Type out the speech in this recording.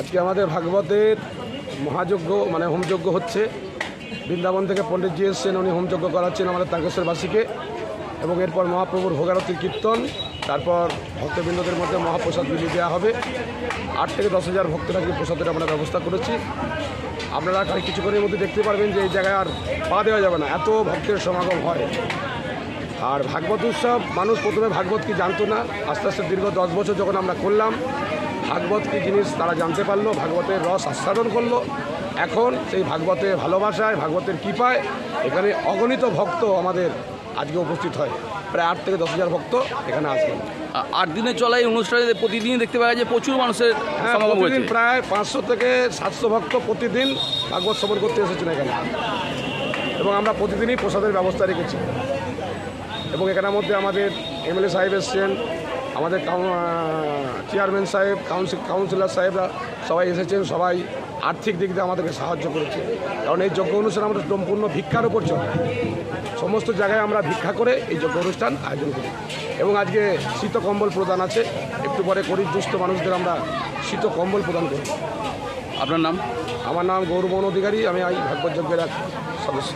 আজকে আমাদের ভাগবতের মহাযজ্ঞ মানে হোমযজ্ঞ হচ্ছে। বৃন্দাবন থেকে পণ্ডিতজি এসছেন উনি হোমযজ্ঞ করাচ্ছেন আমাদের তারকেশ্বরবাসীকে এবং এরপর মহাপ্রভুর ভোগারতির কীর্তন, তারপর ভক্তবৃন্দদের মধ্যে মহাপ্রসাদ বিলি দেওয়া হবে। আট থেকে দশ হাজার ভক্তরা কিন্তু প্রসাদের আমরা ব্যবস্থা করেছি। আপনারা কিছুক্ষণের মধ্যে দেখতে পারবেন যে এই জায়গায় আর পা দেওয়া যাবে না, এত ভক্তের সমাগম হয়। আর ভাগবত উৎসব, মানুষ প্রথমে ভাগবত কি জানতো না, আস্তে আস্তে দীর্ঘ দশ বছর যখন আমরা করলাম ভাগবত কি জিনিস তারা জানতে পারল ভাগবতের রস আস্বাদন করল। এখন সেই ভাগবতের ভালোবাসায় ভাগবতের কৃপায় এখানে অগণিত ভক্ত আমাদের আজকে উপস্থিত হয়। প্রায় আট থেকে দশ হাজার ভক্ত এখানে আসবেন। আট দিনে চলা এই অনুষ্ঠানে প্রতিদিন দেখতে পাওয়া যায় প্রচুর মানুষের হ্যাঁ প্রতিদিন প্রায় পাঁচশো থেকে সাতশো ভক্ত প্রতিদিন ভাগবত শ্রবণ করতে এসেছেন এখানে। এবং আমরা প্রতিদিনই প্রসাদের ব্যবস্থা রেখেছি। এবং এখানের মধ্যে আমাদের এমএলএ সাহেব এসছেন আমাদের কাউ- চেয়ারম্যান সাহেব কাউন্সিল কাউন্সিলর সাহেবরা সবাই এসেছেন সবাই আর্থিক দিক দিয়ে আমাদেরকে সাহায্য করেছে। কারণ এই যজ্ঞ অনুষ্ঠান আমরা সম্পূর্ণ ভিক্ষার উপর চলে সমস্ত জায়গায় আমরা ভিক্ষা করে এই যজ্ঞ অনুষ্ঠান আয়োজন করি। এবং আজকে শীত কম্বল প্রদান আছে। একটু পরে গরিব দুস্থ মানুষদের আমরা শীত কম্বল প্রদান করি আপনার নাম? আমার নাম গৌরবন অধিকারী। আমি এই ভাগবত যজ্ঞের এক সদস্য।